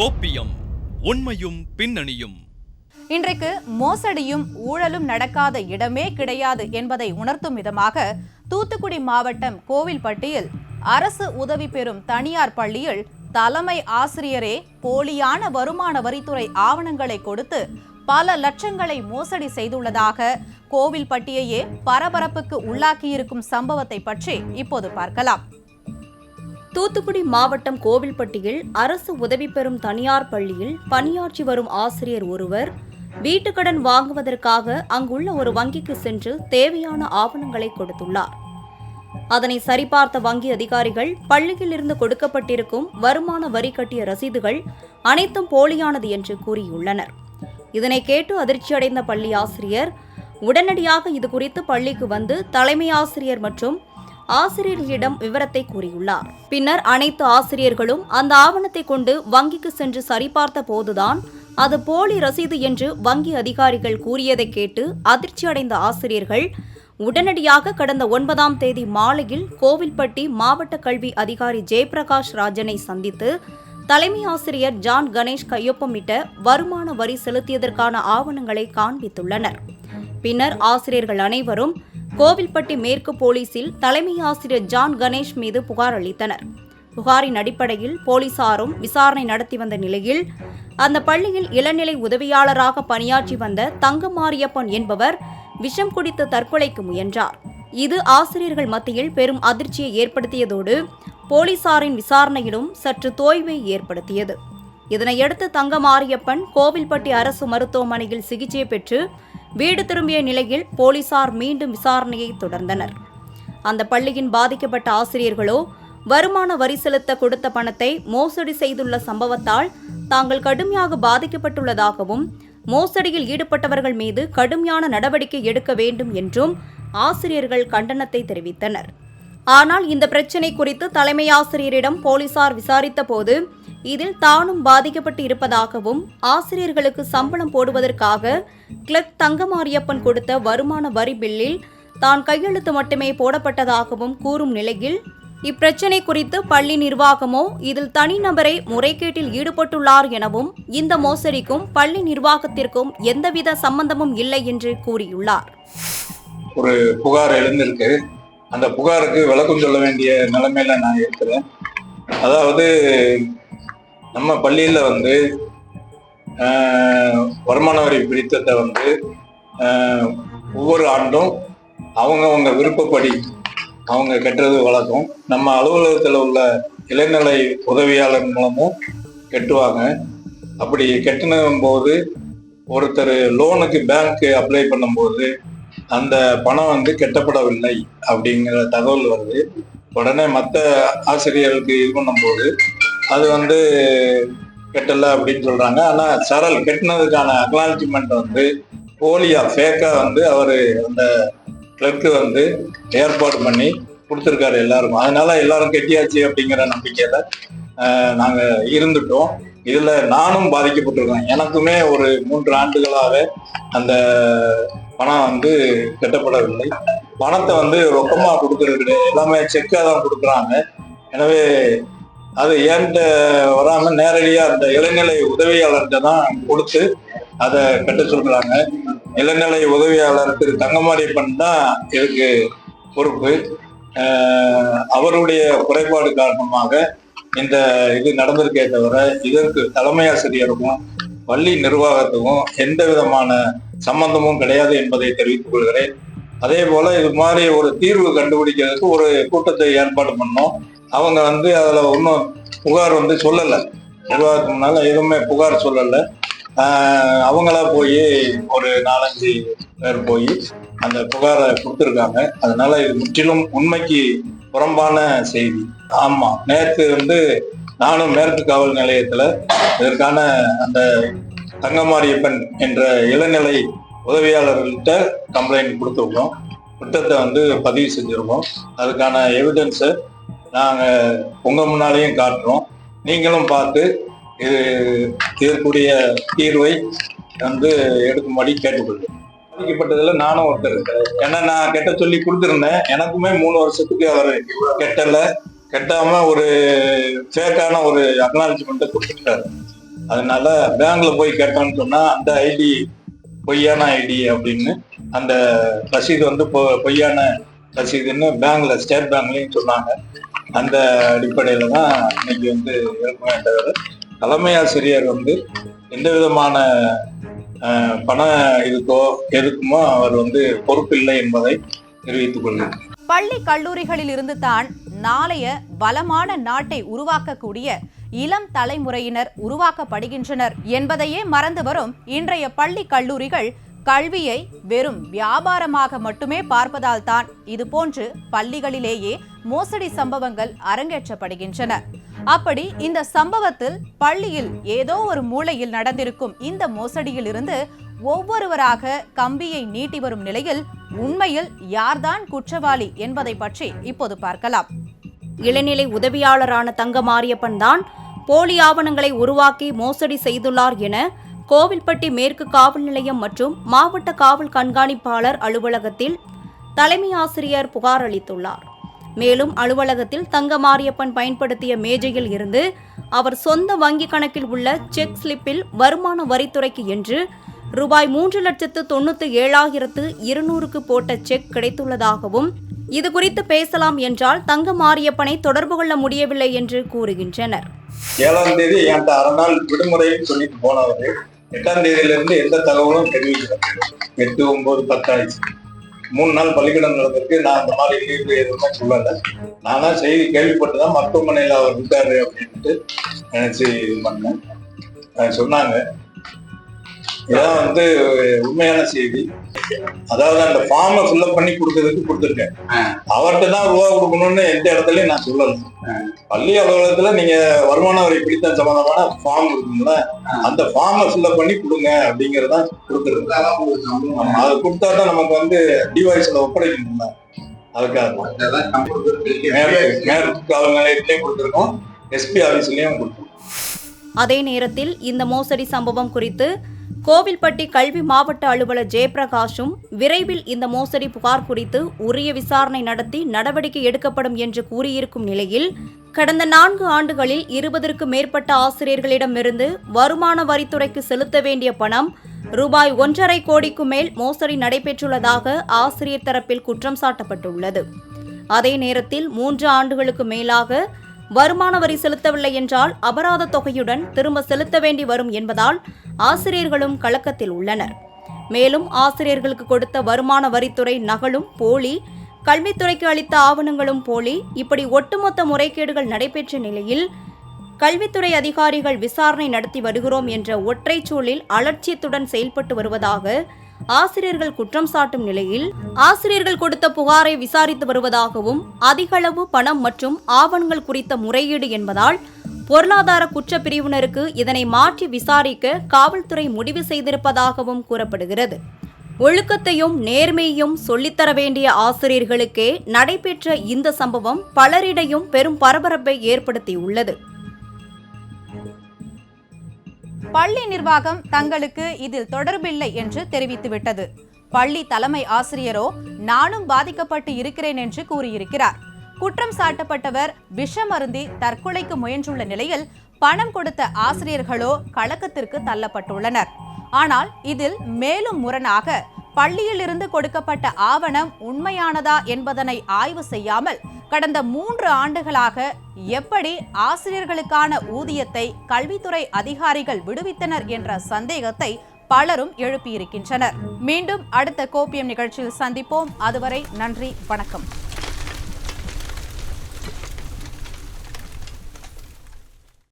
கோப்பியம் உண்மையும் பின்னணியும். இன்றைக்கு மோசடியும் ஊழலும் நடக்காத இடமே கிடையாது என்பதை உணர்த்தும் விதமாக தூத்துக்குடி மாவட்டம் கோவில்பட்டியில் அரசு உதவி பெறும் தனியார் பள்ளியில் தலைமை ஆசிரியரே போலியான வருமான வரித்துறை ஆவணங்களை கொடுத்து பல லட்சங்களை மோசடி செய்துள்ளதாக கோவில்பட்டியையே பரபரப்புக்கு உள்ளாக்கியிருக்கும் சம்பவத்தை பற்றி இப்போது பார்க்கலாம். தூத்துக்குடி மாவட்டம் கோவில்பட்டியில் அரசு உதவி பெறும் தனியார் பள்ளியில் பணியாற்றி வரும் ஆசிரியர் ஒருவர் வீட்டுக்கடன் வாங்குவதற்காக அங்குள்ள ஒரு வங்கிக்கு சென்று தேவையான ஆவணங்களை கொடுத்துள்ளார். அதனை சரிபார்த்த வங்கி அதிகாரிகள் பள்ளியில் இருந்து கொடுக்கப்பட்டிருக்கும் வருமான வரி கட்டிய ரசீதுகள் அனைத்தும் போலியானது என்று கூறியுள்ளனர். இதனை கேட்டு அதிர்ச்சியடைந்த பள்ளி ஆசிரியர் உடனடியாக இது குறித்து பள்ளிக்கு வந்து தலைமை ஆசிரியர் மற்றும் ஆசிரியர்களிடம் விவரத்தை கூறியுள்ளார். பின்னர் அனைத்து ஆசிரியர்களும் அந்த ஆவணத்தை கொண்டு வங்கிக்கு சென்று சரிபார்த்த போதுதான் அது போலி ரசீது என்று வங்கி அதிகாரிகள் கூறியதை கேட்டு அதிர்ச்சியடைந்த ஆசிரியர்கள் உடனடியாக கடந்த ஒன்பதாம் தேதி மாலையில் கோவில்பட்டி மாவட்ட கல்வி அதிகாரி ஜெயபிரகாஷ் ராஜனை சந்தித்து தலைமை ஆசிரியர் ஜான் கணேஷ் கையொப்பமிட்ட வருமான வரி செலுத்தியதற்கான ஆவணங்களை காண்பித்துள்ளனர். பின்னர் ஆசிரியர்கள் அனைவரும் கோவில்பட்டி மேற்கு போலீசில் தலைமை ஆசிரியர் ஜான் கணேஷ் மீது புகார் அளித்தனர். புகாரின் அடிப்படையில் போலீசாரும் விசாரணை நடத்தி வந்த நிலையில் அந்த பள்ளியில் இளநிலை உதவியாளராக பணியாற்றி வந்த தங்கமாரியப்பன் என்பவர் விஷம் குடித்து தற்கொலைக்கு முயன்றார். இது ஆசிரியர்கள் மத்தியில் பெரும் அதிர்ச்சியை ஏற்படுத்தியதோடு போலீசாரின் விசாரணையிலும் சற்று தோய்வை ஏற்படுத்தியது. இதனையடுத்து தங்கமாரியப்பன் கோவில்பட்டி அரசு மருத்துவமனையில் சிகிச்சை பெற்று வீடு திரும்பிய நிலையில் போலீசார் மீண்டும் விசாரணையை தொடர்ந்தனர். அந்த பள்ளியின் பாதிக்கப்பட்ட ஆசிரியர்களோ வருமான வரி செலுத்த கொடுத்த பணத்தை மோசடி செய்துள்ள சம்பவத்தால் தாங்கள் கடுமையாக பாதிக்கப்பட்டுள்ளதாகவும் மோசடியில் ஈடுபட்டவர்கள் மீது கடுமையான நடவடிக்கை எடுக்க வேண்டும் என்றும் ஆசிரியர்கள் கண்டனத்தை தெரிவித்தனர். ஆனால் இந்த பிரச்சினை குறித்து தலைமை ஆசிரியரிடம் போலீசார் விசாரித்த போது இதில் தானும் பாதிக்கப்பட்டு இருப்பதாகவும் ஆசிரியர்களுக்கு சம்பளம் போடுவதற்காக கிளர்க் தங்கமாரியப்பன் கொடுத்த வருமான வரி பில்லில் தான் கையெழுத்து மட்டுமே போடப்பட்டதாகவும் கூறும் நிலையில் இப்பிரச்சினை குறித்து பள்ளி நிர்வாகமோ இதில் தனிநபரை முறைகேட்டில் ஈடுபட்டுள்ளார் எனவும் இந்த மோசடிக்கும் பள்ளி நிர்வாகத்திற்கும் எந்தவித சம்பந்தமும் இல்லை என்று கூறியுள்ளார். ஒரு புகார் எழுந்திருக்கு. அந்த புகாருக்கு விளக்கம் சொல்ல வேண்டிய நிலைமையில நான் இருக்கிறேன். அதாவது நம்ம பள்ளியில வந்து வருமான வரி பிடித்தத்தை வந்து ஒவ்வொரு ஆண்டும் அவங்கவுங்க விருப்பப்படி அவங்க கட்டுறது வழக்கம். நம்ம அலுவலகத்தில் உள்ள இளைநிலை உதவியாளர் மூலமும் கட்டுவாங்க. அப்படி கட்டின போது ஒருத்தர் லோனுக்கு பேங்க்கு அப்ளை பண்ணும்போது அந்த பணம் வந்து கெட்டப்படவில்லை அப்படிங்கிற தகவல் வருது. உடனே மற்ற ஆசிரியர்களுக்கு இது பண்ணும்போது அது வந்து கெட்டல அப்படின்னு சொல்றாங்க. ஆனா சரல் கெட்டினதுக்கான அக்னாலஜ்மெண்ட் வந்து போலியா ஃபேக்கா வந்து அவரு அந்த கிளர்க்கு வந்து ஏற்பாடு பண்ணி கொடுத்துருக்காரு எல்லாருக்கும். அதனால எல்லாரும் கெட்டியாச்சு அப்படிங்கிற நம்பிக்கையில நாங்க இருந்துட்டோம். இதுல நானும் பாதிக்கப்பட்டிருக்கேன். எனக்குமே ஒரு மூன்று ஆண்டுகளாக அந்த பணம் வந்து கட்டப்படவில்லை. பணத்தை வந்து ரொக்கமா கொடுக்கறது கிடையாது எல்லாமே செக்காக தான் கொடுக்குறாங்க. எனவே அது ஏன்ட்ட வராம நேரடியா அந்த இளநிலை உதவியாளர்கிட்ட தான் கொடுத்து அதை கட்ட சொல்றாங்க. இளநிலை உதவியாளர் திரு தங்கமாரியப்பன் தான் இதுக்கு பொறுப்பு. ஆஹ் அவருடைய குறைபாடு காரணமாக இந்த இது நடந்திருக்கே தவிர இதற்கு தலைமையாசிரியருக்கும் பள்ளி நிர்வாகத்துக்கும் எந்த விதமான சம்பந்தமும் கிடையாது என்பதை தெரிவித்துக் கொள்கிறேன். அதே போல இது மாதிரி ஒரு தீர்வு கண்டுபிடிக்கிறதுக்கு ஒரு கூட்டத்தை ஏற்பாடு பண்ணோம். அவங்க வந்து அதில் ஒன்றும் புகார் வந்து சொல்லலை. நிர்வாகத்துக்கு முன்னால் எதுவுமே புகார் சொல்லலை. அவங்களா போய் ஒரு நாலஞ்சு பேர் போய் அந்த புகாரை கொடுத்துருக்காங்க. அதனால இது முற்றிலும் உண்மைக்கு புறம்பான செய்தி. ஆமாம் நேற்று வந்து நானும் மேற்கு காவல் நிலையத்தில் இதற்கான அந்த தங்கமாரியப்பன் என்ற இளநிலை உதவியாளர்கள்ட்ட கம்ப்ளைண்ட் கொடுத்துருக்கோம். குற்றத்தை வந்து பதிவு செஞ்சுருக்கோம். அதுக்கான எவிடன்ஸை நாங்கள் உங்கள் முன்னாலேயும் காட்டுறோம். நீங்களும் பார்த்து இது இதற்குரிய தீர்வை வந்து எடுக்கும்படி கேட்டுக்கொள்கிறேன் பாதிக்கப்பட்டதுல நானும் ஒருத்தர் இருக்கிறேன். ஏன்னா நான் கெட்ட சொல்லி கொடுத்துருந்தேன். எனக்குமே மூணு வருஷத்துக்கு அவர் கெட்டல. கெட்டாம ஒரு ஃபேக்கான ஒரு அக்னாலஜ்மெண்ட்டை கொடுத்துட்டாரு அதனால பேங்க்ல போய் கேட்டோம்னு சொன்னா அந்த ஐடி பொய்யான ஐடி அப்படின்னு அந்த ரசீது வந்து பொ- பொய்யான ரசீதுன்னு பேங்க்ல ஸ்டேட் பேங்க்லயும் சொன்னாங்க. அந்த அடிப்படையில தான் இன்னைக்கு வந்து இருக்குமே வேண்டவர் தலைமை ஆசிரியர் வந்து எந்த விதமான பண இதுக்கோ எதுக்குமோ அவர் வந்து பொறுப்பில்லை என்பதை தெரிவித்துக் கொள்கிறேன் பள்ளி கல்லூரிகளில் இருந்து தான் நாளைய பலமான நாட்டை உருவாக்கக்கூடிய இளம் தலைமுறையினர் உருவாக்கப்படுகின்றனர் என்பதையே மறந்து வரும் இன்றைய பள்ளி கல்லூரிகள் கல்வியை வெறும் வியாபாரமாக மட்டுமே பார்ப்பதால் தான் இதுபோன்று பள்ளிகளிலேயே மோசடி சம்பவங்கள் அரங்கேற்றப்படுகின்றன. அப்படி இந்த சம்பவத்தில் பள்ளியில் ஏதோ ஒரு மூலையில் நடந்திருக்கும் இந்த மோசடியில் இருந்து ஒவ்வொருவராக கம்பியை நீட்டி வரும் நிலையில் உண்மையில் யார்தான் குற்றவாளி என்பதை பற்றி இப்போது பார்க்கலாம். இளநிலை உதவியாளரான தங்க மாரியப்பன் தான் போலி ஆவணங்களை உருவாக்கி மோசடி செய்துள்ளார் என கோவில்பட்டி மேற்கு காவல் நிலையம் மற்றும் மாவட்ட காவல் கண்காணிப்பாளர் அலுவலகத்தில் தலைமை ஆசிரியர் புகார் அளித்துள்ளார். மேலும் அலுவலகத்தில் தங்க மாரியப்பன் பயன்படுத்திய மேஜையில் இருந்து அவர் சொந்த வங்கிக் கணக்கில் உள்ள செக் ஸ்லிப்பில் வருமான வரித்துறைக்கு என்று ரூபாய் மூன்று லட்சத்து தொண்ணூற்று ஏழாயிரத்து இருநூறுக்கு போட்ட செக் கிடைத்துள்ளதாகவும் இது குறித்து பேசலாம் என்றால் தங்க மாரியப்பனை தொடர்பு கொள்ள முடியவில்லை என்று கூறுகின்றனர். ஏழாம் தேதி என்கிட்ட அரை நாள் விடுமுறைன்னு சொல்லிட்டு போனவர் எட்டாம் தேதியிலிருந்து எந்த தகவலும் தெரிவிக்கல. எட்டு ஒன்பது பத்தாயிடுச்சு மூணு நாள் பள்ளிக்கூடம் நடந்திருக்கு. நான் அந்த மாதிரி லீவு எதுவுமே சொல்லலை. நானா செய்தி கேள்விப்பட்டு தான் மருத்துவமனையில் அவர் இருக்காரு அப்படின்ட்டு நினைச்சு இது பண்ணேன். சொன்னாங்க. இதான் வந்து உண்மையான செய்தி. அதாவது அந்த ஃபார்மை ஃபில்அப் பண்ணி கொடுக்கறதுக்கு கொடுத்துருக்கேன். அவர்கிட்ட தான் ரூபா கொடுக்கணும்னு எந்த இடத்துலயும் நான் சொல்லல. பள்ளி அலுவலகத்துல நீங்க வருமான வரி பிடித்தம் சம்பந்தமான ஃபார்ம் இருக்குங்களா அந்த ஃபார்மை ஃபில்அப் பண்ணி கொடுங்க அப்படிங்கறத கொடுத்துருக்கு அது கொடுத்தா தான் நமக்கு வந்து டிவைஸ்ல ஒப்படைக்கணும்ல. அதுக்காக. கொடுத்துருக்கோம். எஸ்பி ஆபீஸ்லயும் கொடுத்துருக்கோம். அதே நேரத்தில் இந்த மோசடி சம்பவம் குறித்து கோவில்பட்டி கல்வி மாவட்ட அலுவலர் ஜெயபிரகாஷும் விரைவில் இந்த மோசடி புகார் குறித்து உரிய விசாரணை நடத்தி நடவடிக்கை எடுக்கப்படும் என்று கூறியிருக்கும் நிலையில் கடந்த நான்கு ஆண்டுகளில் இருபதற்கும் மேற்பட்ட ஆசிரியர்களிடமிருந்து வருமான வரித்துறைக்கு செலுத்த வேண்டிய பணம் ரூபாய் ஒன்றரை கோடிக்கு மேல் மோசடி நடைபெற்றுள்ளதாக ஆசிரியர் தரப்பில் குற்றம் சாட்டப்பட்டுள்ளது. அதே நேரத்தில் மூன்று ஆண்டுகளுக்கு மேலாக வருமான வரி செலுத்தவில்லை என்றால் அபராத தொகையுடன் திரும்ப செலுத்த வேண்டி வரும் என்பதால் ஆசிரியர்களும் கலக்கத்தில் உள்ளனர். மேலும் ஆசிரியர்களுக்கு கொடுத்த வருமான வரித்துறை நகலும் போலி கல்வித்துறைக்கு அளித்த ஆவணங்களும் போலி இப்படி ஒட்டுமொத்த முறைகேடுகள் நடைபெற்ற நிலையில் கல்வித்துறை அதிகாரிகள் விசாரணை நடத்தி வருகிறோம் என்ற ஒற்றைச்சூழலில் அலட்சியத்துடன் செயல்பட்டு வருவதாக ஆசிரியர்கள் குற்றம் சாட்டும் நிலையில் ஆசிரியர்கள் கொடுத்த புகாரை விசாரித்து வருவதாகவும் அதிகளவு பணம் மற்றும் ஆவணங்கள் குறித்த முறையீடு என்பதால் பொருளாதார குற்றப்பிரிவினருக்கு இதனை மாற்றி விசாரிக்க காவல்துறை முடிவு செய்திருப்பதாகவும் கூறப்படுகிறது. ஒழுக்கத்தையும் நேர்மையையும் சொல்லித்தர வேண்டிய ஆசிரியர்களுக்கே நடைபெற்ற இந்த சம்பவம் பலரிடையும் பெரும் பரபரப்பை ஏற்படுத்தியுள்ளது. பள்ளி நிர்வாகம் தங்களுக்கு இதில் தொடர்பில்லை என்று தெரிவித்துவிட்டது. பள்ளி தலைமை ஆசிரியரோ நானும் பாதிக்கப்பட்டு இருக்கிறேன் என்று கூறியிருக்கிறார். குற்றம் சாட்டப்பட்டவர் விஷம் அருந்தி தற்கொலைக்கு முயன்றுள்ள நிலையில் பணம் கொடுத்த ஆசிரியர்களோ கலக்கத்திற்கு தள்ளப்பட்டுள்ளனர். ஆனால் இதில் மேலும் முரணாக பள்ளியிலிருந்து கொடுக்கப்பட்ட ஆவணம் உண்மையானதா என்பதனை ஆய்வு செய்யாமல் கடந்த மூன்று ஆண்டுகளாக எப்படி ஆசிரியர்களுக்கான ஊதியத்தை கல்வித்துறை அதிகாரிகள் விடுவித்தனர் என்ற சந்தேகத்தை பலரும் எழுப்பியிருக்கின்றனர். மீண்டும் அடுத்த கோப்பியம் நிகழ்ச்சியில் சந்திப்போம். அதுவரை நன்றி வணக்கம்.